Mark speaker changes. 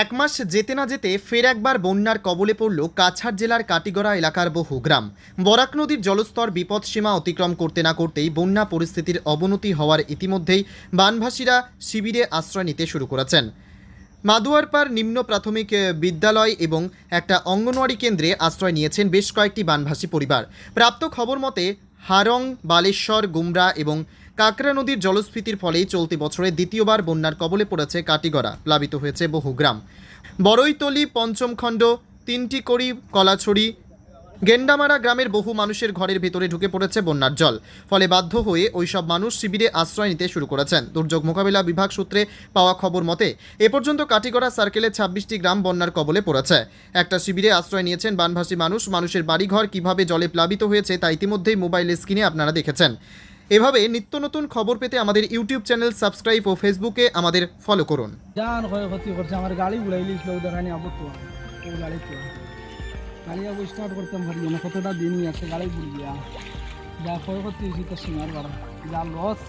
Speaker 1: এক মাস যেতে না যেতে ফের একবার বন্যার কবলে পড়ল কাছাড় জেলার কাটিগড়া এলাকার বহু গ্রাম। বরাক নদীর জলস্তর বিপদসীমা অতিক্রম করতে না করতেই বন্যা পরিস্থিতির অবনতি হওয়ার ইতিমধ্যেই বানভাসীরা শিবিরে আশ্রয় নিতে শুরু করেছেন। মাদুয়ারপাড় নিম্ন প্রাথমিক বিদ্যালয় এবং একটা অঙ্গনওয়াড়ি কেন্দ্রে আশ্রয় নিয়েছেন বেশ কয়েকটি বানভাসী পরিবার। প্রাপ্ত খবর মতে হারং, বালেশ্বর, গুমরা এবং কাকরা নদীর জলস্ফীতির ফলেই চলতি বছরে দ্বিতীয়বার বন্যার কবলে পড়েছে কাটিগড়া, প্লাবিত হয়েছে বহু গ্রাম। বড়ইতলি, পঞ্চমখণ্ড তিনটি কড়ি কলাছড়ি, গেন্ডামারা গ্রামের বহু মানুষের ঘরের ভেতরে ঢুকে পড়েছে বন্যার জল। ফলে বাধ্য হয়ে ওইসব মানুষ শিবিরে আশ্রয় নিতে শুরু করেছেন। দুর্যোগ মোকাবিলা বিভাগ সূত্রে পাওয়া খবর মতে, এ পর্যন্ত কাটিগড়া সার্কেলে ছাব্বিশটি গ্রাম বন্যার কবলে পড়েছে। একটা শিবিরে আশ্রয় নিয়েছেন বানভাসী মানুষ। মানুষের বাড়িঘর কীভাবে জলে প্লাবিত হয়েছে তা ইতিমধ্যেই মোবাইল স্ক্রিনে আপনারা দেখেছেন। এভাবে নিত্য নতুন খবর পেতে আমাদের ইউটিউব চ্যানেল সাবস্ক্রাইব ও ফেসবুকে আমাদের ফলো করুন।
Speaker 2: করছে, আমার গাড়ি গাড়ি তো গাড়ি আবু স্টার্ট করতাম পারি না কতটা দিনই আছে, গাড়ি যা ক্ষয়ক্ষতি হয়েছে বাড়া। যা লস